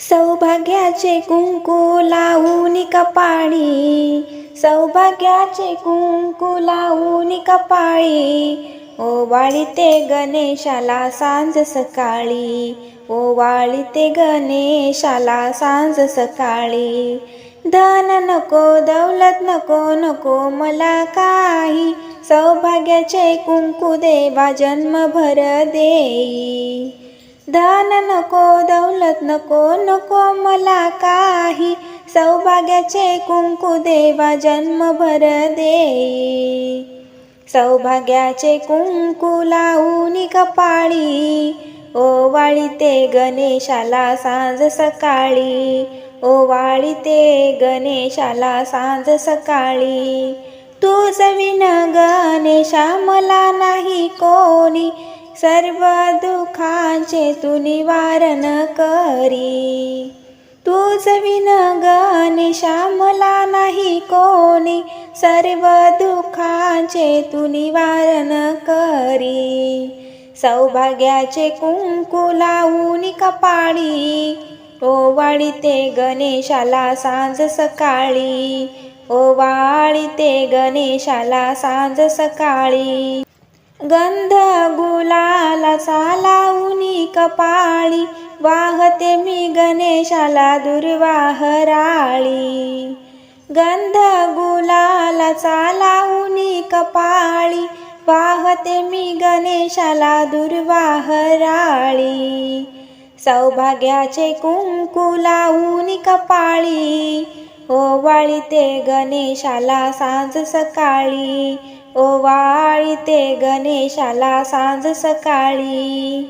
सौभाग्याचे कुंकू लावून कपाळी सौभाग्याचे कुंकू लावून कपाळी ओवाळीते गणेशाला सांज सकाळी. ओवाळीते गणेशाला सांज सकाळी. धन नको दौलत नको नको मला काही. सौभाग्याचे कुंकू देवा जन्मभर देई. धन नको दौलत नको नको मला काही. सौभाग्याचे कुंकू देवा जन्मभर दे. सौभाग्याचे कुंकू लावून कपाळी. ओवाळीते गणेशाला सांज सकाळी. ओवाळीते गणेशाला सांज सकाळी. तूच विन गणेशा मला नाही कोणी. सर्व दुःखांचे तू निवारण करी. तूच विन गणेशा मला नाही कोणी. सर्व दुःखांचे तू निवारण करी. सौभाग्याचे कुंकू लावून कपाळी. ओवाळीते गणेशाला सांज सकाळी. ओवाळीते गणेशाला सांज सकाळी. गंध गुलालाचा लावूनी कपाळी वाहते मी गणेशाला दुर्वाह राळी गंध गुलाला लावूनी कपाळी वाहते मी गणेशाला दुर्वाह राळी सौभाग्याचे कुंकू लावून कपाळी ओवाळीते गणेशाला सांज सकाळी. ओवाळीते गणेशाला सांज सकाळी.